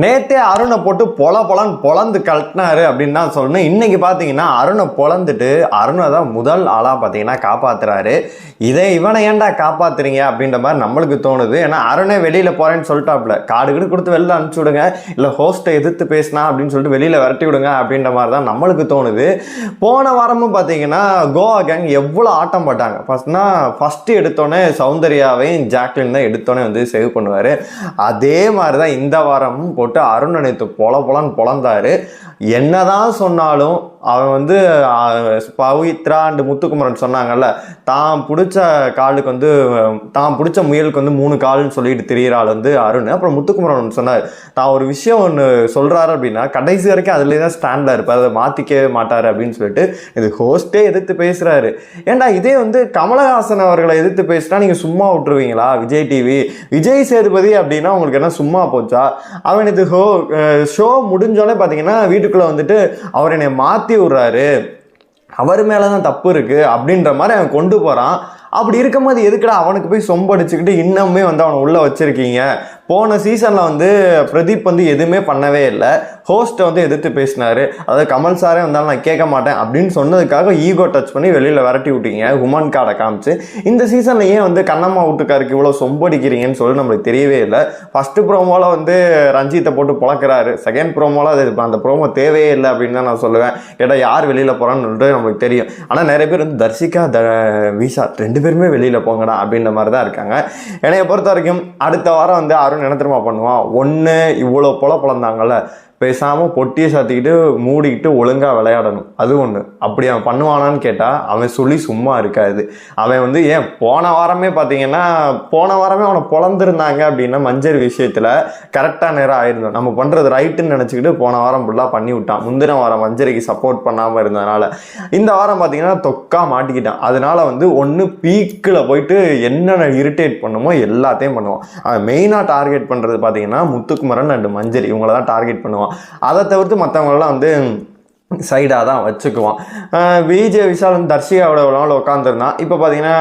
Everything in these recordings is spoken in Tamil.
நேத்தே அருணை போட்டு பொல பொலன்னு பொலந்து கழட்டினாரு அப்படின்னு தான் சொல்லணும். இன்னைக்கு பார்த்தீங்கன்னா அருணை பொலந்துட்டு அருணை தான் முதல் ஆளாக பார்த்தீங்கன்னா காப்பாத்துறாரு. இதை இவனை ஏன்டா காப்பாத்துறீங்க அப்படின்ற மாதிரி நம்மளுக்கு தோணுது. ஏன்னா அருணை வெளியில் போகிறேன்னு சொல்லிட்டாப்புல. காடு கீடு கொடுத்து வெளில அனுப்பிச்சி விடுங்க. இல்லை ஹோஸ்ட்டை எதிர்த்து பேசினா அப்படின்னு சொல்லிட்டு வெளியில் விரட்டி விடுங்க அப்படின்ற மாதிரி தான் நம்மளுக்கு தோணுது. போன வாரமும் பார்த்தீங்கன்னா கோவா கேங் எவ்வளோ ஆட்டம் போட்டாங்க. ஃபஸ்ட்னா ஃபஸ்ட்டு எடுத்தோடனே சௌந்தர்யாவையும் ஜாக்லின் தான் எடுத்தோடனே வந்து சேவ் பண்ணுவார். அதே மாதிரி தான் இந்த வாரமும் போட்டு அருண் நேற்று பொல பொலன்னு பொழந்தாரு என்னதான் சொன்னாலும் அவன் வந்து பவித்ரா அண்ட் முத்துக்குமரன் சொன்னாங்கல்ல தான் பிடிச்ச காலுக்கு வந்து தான் பிடிச்ச முயலுக்கு வந்து மூணு கால்னு சொல்லிட்டு தெரிகிறாள் வந்து அருண். அப்புறம் முத்துக்குமரன் ஒன்று சொன்னார் தான் ஒரு விஷயம் ஒன்று சொல்கிறாரு அப்படின்னா கடைசி வரைக்கும் அதுலேயே தான் ஸ்டாண்டில் இருப்பார் அதை மாற்றிக்கவே மாட்டார் அப்படின்னு சொல்லிட்டு இது ஹோஸ்ட்டே எதிர்த்து பேசுகிறாரு ஏன்டா இதே வந்து கமலஹாசன் அவர்களை எதிர்த்து பேசினா நீங்கள் சும்மா விட்டுருவீங்களா? விஜய் டிவி விஜய் சேதுபதி அப்படின்னா உங்களுக்கு என்ன சும்மா போச்சா? அவன் இது ஹோ ஷோ முடிஞ்சோடனே பார்த்தீங்கன்னா வீட்டுக்குள்ளே வந்துட்டு அவர் என்னை மாற்றி விட்றாரு. அவர் மேலே தான் தப்பு இருக்குது அப்படின்ற மாதிரி அவன் கொண்டு போகிறான் அப்படி இருக்கும்போது எதுக்குடா அவனுக்கு போய் சொம்படிச்சுக்கிட்டு இன்னமுமே வந்து அவனை உள்ளே வச்சுருக்கீங்க? போன சீசனில் வந்து பிரதீப் வந்து எதுவுமே பண்ணவே இல்லை. ஹோஸ்ட்டை வந்து எதிர்த்து பேசினார். அதாவது கமல் சாரே வந்தாலும் நான் கேட்க மாட்டேன் அப்படின்னு சொன்னதுக்காக ஈகோ டச் பண்ணி வெளியில் விரட்டி விட்டீங்க. ஹுமன் கார்டை காமிச்சு. இந்த சீசனில் ஏன் வந்து கண்ணம்மா வீட்டுக்காருக்கு இவ்வளோ சொம்படிக்கிறீங்கன்னு சொல்லி நம்மளுக்கு தெரியவே இல்லை. ஃபஸ்ட்டு ப்ரோமோவில் வந்து ரஞ்சித்தை போட்டு பொழக்கிறாரு. செகண்ட் ப்ரோமோவில் அது அந்த ப்ரோமோ தேவையே இல்லை அப்படின்னு தான் நான் சொல்லுவேன். கேட்டால் யார் வெளியில் போகிறான்னு சொல்லிட்டு நம்மளுக்கு தெரியும். ஆனால் நிறைய பேர் வந்து தர்ஷிகா த விஷா ரெண்டு பேருமே வெளியில் போங்கடா அப்படின்ற மாதிரி தான் இருக்காங்க. என்னைய பொறுத்த வரைக்கும் அடுத்த வாரம் வந்து அருண் என்ன தெரியுமா பண்ணுவான்? ஒன்று இவ்வளோ பொல பொழந்தாங்கல்ல பேசாமல் பொட்டியை சாத்திக்கிட்டு மூடிக்கிட்டு ஒழுங்காக விளையாடணும். அது ஒன்று அப்படி அவன் பண்ணுவானான்னு கேட்டால் அவன் சொல்லி சும்மா இருக்காது. அவன் வந்து ஏன் போன வாரமே பார்த்தீங்கன்னா போன வாரமே அவனை பொழந்திருந்தாங்க அப்படின்னா மஞ்சள் விஷயத்தில் கரெக்டாக நேரம் ஆயிருந்தோம். நம்ம பண்ணுறது ரைட்டுன்னு நினச்சிக்கிட்டு போன வாரம் ஃபுல்லாக பண்ணி விட்டான். முந்தின வாரம் மஞ்சரிக்கு சப்போர்ட் பண்ணாமல் இருந்ததுனால. இந்த வாரம் பார்த்தீங்கன்னா தொக்கா மாட்டிக்கிட்டான். அதனால வந்து ஒன்று பீக்கில் போயிட்டு என்னென்ன இரிட்டேட் பண்ணுமோ எல்லாத்தையும் பண்ணுவான். அவன் மெயினாக டார்கெட் பண்ணுறது பார்த்தீங்கன்னா முத்துக்குமரன் அண்டு மஞ்சரி இவங்கள தான் டார்கெட் பண்ணுவான். அதை தவிர்த்து மற்றவங்களெல்லாம் வந்து சைடாக தான் வச்சுக்குவான். விஜய் விஷால் வந்து தர்ஷிகாவோட ஒரு நாள் உட்காந்துருந்தான் இப்போ பார்த்தீங்கன்னா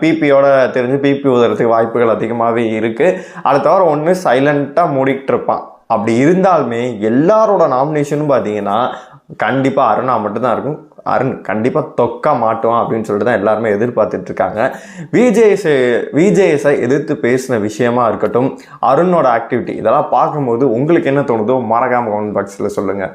பிபியோட தெரிஞ்சு பிபி உதறதுக்கு வாய்ப்புகள் அதிகமாகவே இருக்குது அடுத்த வாரம் ஒன்று சைலண்ட்டாக மூடிக்கிட்டு இருப்பான். அப்படி இருந்தாலுமே எல்லாரோட நாமினேஷனும் பார்த்தீங்கன்னா கண்டிப்பாக அருணா மட்டும்தான் இருக்கும். அருண் கண்டிப்பாக தொக்கா மாட்டுவான் அப்படின்னு சொல்லிட்டு தான் எல்லாருமே எதிர்பார்த்துட்டு இருக்காங்க. விஜேஎஸ் விஜேஎஸை எதிர்த்து பேசின விஷயமா இருக்கட்டும் அருணோட ஆக்டிவிட்டி இதெல்லாம் பார்க்கும்போது உங்களுக்கு என்ன தோணுதோ மறக்காமல் கமெண்ட் பாக்ஸில் சொல்லுங்கள்